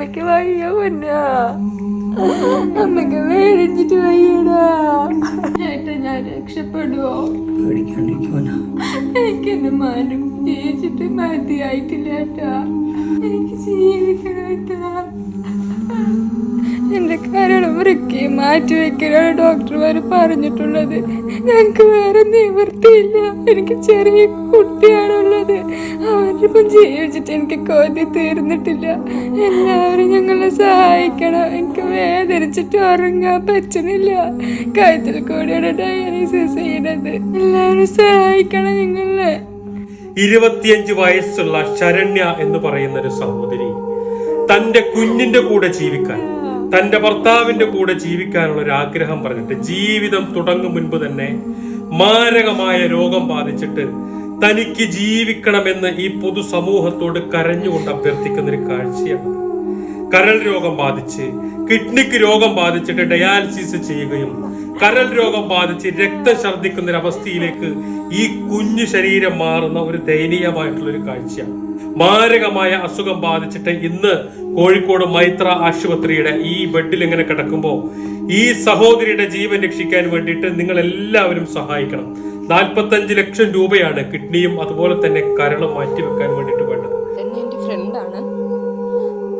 അമ്മയ്ക്ക് വയ്യ പൊന്നാ. അമ്മയ്ക്ക് വേടിച്ചിട്ട് വയ്യടാ. ഞാൻ രക്ഷപ്പെടുവോ? എനിക്കെന്നെ എനിക്ക് എന്റെ മാനം ജീവിച്ചിട്ട് മതിയായിട്ടില്ല എനിക്ക് ജീവിക്കണം വൃക്കയും മാറ്റി വെക്കലാണ് ഡോക്ടർമാർ പറഞ്ഞിട്ടുള്ളത്. ഞങ്ങൾക്ക് വേറെ നിവൃത്തിയില്ല. എനിക്ക് ചെറിയ കുട്ടിയാണുള്ളത്. അവരിപ്പം ജീവിച്ചിട്ട് എനിക്ക് കൊതി തീർന്നിട്ടില്ല. എല്ലാവരും ഞങ്ങളെ സഹായിക്കണം. എനിക്ക് വേദനിച്ചിട്ട് ഉറങ്ങാൻ പറ്റുന്നില്ല. കഴുത്തിൽ കൂടിയാണ് ഡയാലിസിസ് ചെയ്യണത്. എല്ലാവരും സഹായിക്കണം ഞങ്ങളെ. ഇരുപത്തിയഞ്ച് വയസ്സുള്ള ശരണ്യ എന്ന് പറയുന്ന ഒരു സഹോദരി തന്റെ കുഞ്ഞിന്റെ കൂടെ ജീവിക്കാൻ തന്റെ ഭർത്താവിന്റെ കൂടെ ജീവിക്കാനുള്ള ഒരു ആഗ്രഹം പറഞ്ഞിട്ട് ജീവിതം തുടങ്ങും മുൻപ് തന്നെ മാരകമായ രോഗം ബാധിച്ചിട്ട് തനിക്ക് ജീവിക്കണമെന്ന് ഈ പൊതുസമൂഹത്തോട് കരഞ്ഞുകൊണ്ട് അഭ്യർത്ഥിക്കുന്ന ഒരു കാഴ്ചയാണ്. കരൾ രോഗം ബാധിച്ച് കിഡ്നിക്ക് രോഗം ബാധിച്ചിട്ട് ഡയാലിസിസ് ചെയ്യുകയും കരൾ രോഗം ബാധിച്ച് രക്തം ഛർദ്ദിക്കുന്ന ഒരു അവസ്ഥയിലേക്ക് ഈ കുഞ്ഞു ശരീരം മാറുന്ന ഒരു ദയനീയമായിട്ടുള്ള ഒരു കാഴ്ചയാണ്. മാരകമായ അസുഖം ബാധിച്ചിട്ട് ഇന്ന് കോഴിക്കോട് മൈത്ര ആശുപത്രിയുടെ ഈ ബെഡിൽ ഇങ്ങനെ കിടക്കുമ്പോൾ ഈ സഹോദരിയുടെ ജീവൻ രക്ഷിക്കാൻ വേണ്ടിയിട്ട് നിങ്ങൾ എല്ലാവരും സഹായിക്കണം. നാൽപ്പത്തഞ്ച് ലക്ഷം രൂപയാണ് കിഡ്നിയും അതുപോലെ തന്നെ കരളും മാറ്റിവെക്കാൻ വേണ്ടിയിട്ട് വേണ്ടത്. എന്റെ ഫ്രണ്ടാണ്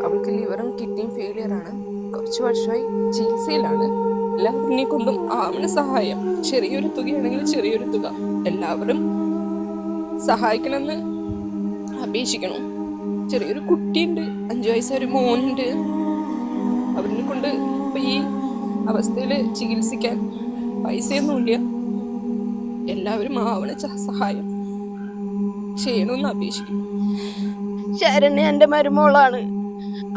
അവൾക്ക് ലിവറും കിഡ്നിയും ഫെയിലിയർ ആണ്. കുറച്ച് വർഷമായി ചികിത്സയിലാണ്. എല്ലാവരിനെ കൊണ്ടും ആവണ സഹായം. ചെറിയൊരു തുകയാണെങ്കിൽ ചെറിയൊരു തുക. എല്ലാവരും സഹായിക്കണമെന്ന് അപേക്ഷിക്കണം ചെറിയൊരു കുട്ടിയുണ്ട് അഞ്ചു വയസ്സൊരു മോനുണ്ട്. അവരിനെ കൊണ്ട് ഇപ്പം ഈ അവസ്ഥയിൽ ചികിത്സിക്കാൻ പൈസയൊന്നുമില്ല എല്ലാവരും ആവണ സഹായം ചെയ്യണമെന്ന് അപേക്ഷിക്കുന്നു. ശരണ് എന്റെ മരുമോളാണ്.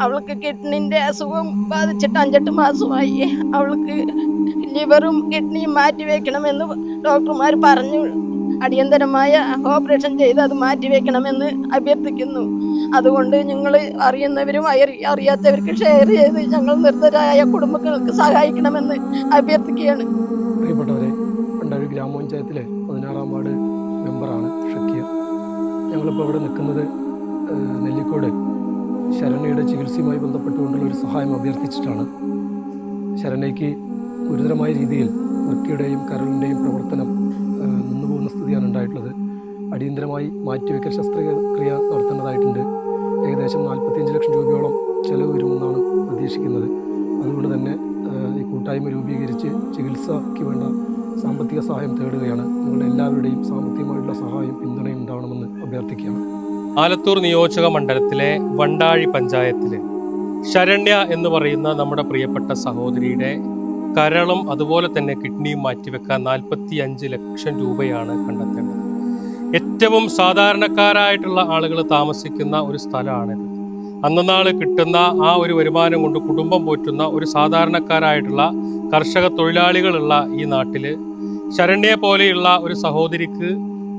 അവൾക്ക് കിഡ്നിന്റെ അസുഖം ബാധിച്ചിട്ട് അഞ്ചെട്ട് മാസമായി. അവൾക്ക് ലിവറും കിഡ്നിയും മാറ്റി വെക്കണമെന്ന് ഡോക്ടർമാർ പറഞ്ഞു. അടിയന്തരമായ ഓപ്പറേഷൻ ചെയ്ത് അത് മാറ്റിവെക്കണമെന്ന് അഭ്യർത്ഥിക്കുന്നു. അതുകൊണ്ട് നിങ്ങൾ അറിയുന്നവരും അറി- അറിയാത്തവർക്ക് ഷെയർ ചെയ്ത് ഞങ്ങൾ നിർദ്ധരായ കുടുംബങ്ങൾക്ക് സഹായിക്കണമെന്ന് അഭ്യർത്ഥിക്കുകയാണ്. പ്രിയപ്പെട്ടവരെ പണ്ടാഴി ഗ്രാമപഞ്ചായത്തിലെ പതിനാറാം വാർഡ് മെമ്പറാണ് ഷക്കീർ ഞങ്ങളിപ്പോൾ ഇവിടെ നിൽക്കുന്നത് നെല്ലിക്കോട്. ശരണയുടെ ചികിത്സയുമായി ബന്ധപ്പെട്ടുകൊണ്ടുള്ള ഒരു സഹായം അഭ്യർത്ഥിച്ചിട്ടാണ്. ശരണയ്ക്ക് ഗുരുതരമായ രീതിയിൽ വൃക്കയുടെയും കരളിന്റെയും പ്രവർത്തനം സ്ഥിതിയാണ് ഉണ്ടായിട്ടുള്ളത്. അടിയന്തരമായി മാറ്റിവെക്കൽ ശസ്ത്രക്രിയ നടത്തേണ്ടതായിട്ടുണ്ട്. ഏകദേശം നാൽപ്പത്തിയഞ്ച് ലക്ഷം രൂപയോളം ചെലവ് വരുമെന്നാണ് പ്രതീക്ഷിക്കുന്നത്. അതുകൊണ്ട് തന്നെ ഈ കൂട്ടായ്മ രൂപീകരിച്ച് ചികിത്സയ്ക്ക് വേണ്ട സാമ്പത്തിക സഹായം തേടുകയാണ്. നിങ്ങളുടെ എല്ലാവരുടെയും സാമ്പത്തികമായിട്ടുള്ള സഹായം പിന്തുണയും ഉണ്ടാവണമെന്ന് അഭ്യർത്ഥിക്കുകയാണ്. ആലത്തൂർ നിയോജക മണ്ഡലത്തിലെ വണ്ടാഴി പഞ്ചായത്തിലെ ശരണ്യ എന്ന് പറയുന്ന നമ്മുടെ പ്രിയപ്പെട്ട സഹോദരിയുടെ കരളും അതുപോലെ തന്നെ കിഡ്നിയും മാറ്റിവെക്കാൻ നാൽപ്പത്തി അഞ്ച് ലക്ഷം രൂപയാണ് കണ്ടെത്തേണ്ടത്. ഏറ്റവും സാധാരണക്കാരായിട്ടുള്ള ആളുകൾ താമസിക്കുന്ന ഒരു സ്ഥലമാണിത്. അന്നനാൾ കിട്ടുന്ന ആ ഒരു വരുമാനം കൊണ്ട് കുടുംബം പോറ്റുന്ന ഒരു സാധാരണക്കാരായിട്ടുള്ള കർഷക തൊഴിലാളികളുള്ള ഈ നാട്ടിൽ ശരണ്യെ പോലെയുള്ള ഒരു സഹോദരിക്ക്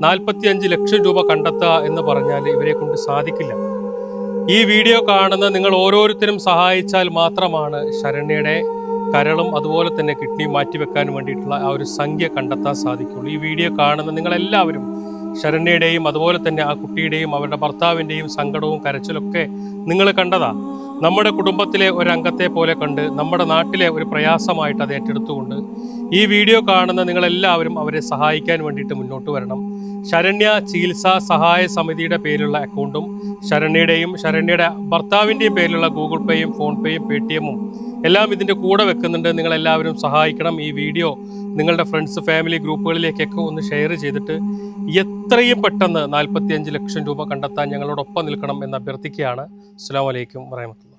നാൽപ്പത്തിയഞ്ച് ലക്ഷം രൂപ കണ്ടെത്തുക എന്ന് പറഞ്ഞാൽ ഇവരെ കൊണ്ട് സാധിക്കില്ല. ഈ വീഡിയോ കാണുന്ന നിങ്ങൾ ഓരോരുത്തരും സഹായിച്ചാൽ മാത്രമാണ് ശരണ്യയുടെ കരളും അതുപോലെ തന്നെ കിഡ്നി മാറ്റിവെക്കാൻ വേണ്ടിയിട്ടുള്ള ആ ഒരു സംഖ്യ കണ്ടെത്താൻ സാധിക്കുള്ളൂ. ഈ വീഡിയോ കാണുന്ന നിങ്ങളെല്ലാവരും ശരണ്യയുടെയും അതുപോലെ തന്നെ ആ കുട്ടിയുടെയും അവരുടെ ഭർത്താവിന്റെയും സങ്കടവും കരച്ചിലൊക്കെ നിങ്ങൾ കണ്ടതാ. നമ്മുടെ കുടുംബത്തിലെ ഒരംഗത്തെ പോലെ കണ്ട് നമ്മുടെ നാട്ടിലെ ഒരു പ്രയാസമായിട്ട് അത് ഏറ്റെടുത്തുകൊണ്ട് ഈ വീഡിയോ കാണുന്ന നിങ്ങളെല്ലാവരും അവരെ സഹായിക്കാൻ വേണ്ടിയിട്ട് മുന്നോട്ട് വരണം. ശരണ്യ ചികിത്സാ സഹായ സമിതിയുടെ പേരിലുള്ള അക്കൗണ്ടും ശരണ്യയുടെയും ശരണ്യയുടെ ഭർത്താവിന്റെയും പേരിലുള്ള ഗൂഗിൾ പേയും ഫോൺ പേയും പേ ടി എമ്മും എല്ലാം ഇതിന്റെ കൂടെ വെക്കുന്നുണ്ട്. നിങ്ങളെല്ലാവരും സഹായിക്കണം. ഈ വീഡിയോ നിങ്ങളുടെ ഫ്രണ്ട്സ് ഫാമിലി ഗ്രൂപ്പുകളിലേക്കൊക്കെ ഒന്ന് ഷെയർ ചെയ്തിട്ട് എത്രയും പെട്ടെന്ന് നാൽപ്പത്തിയഞ്ച് ലക്ഷം രൂപ കണ്ടെത്താൻ ഞങ്ങളോടൊപ്പം നിൽക്കണം എന്ന് അഭ്യർത്ഥിക്കുകയാണ്. അസ്സാം വലൈക്കും വറഹമത്തുള്ള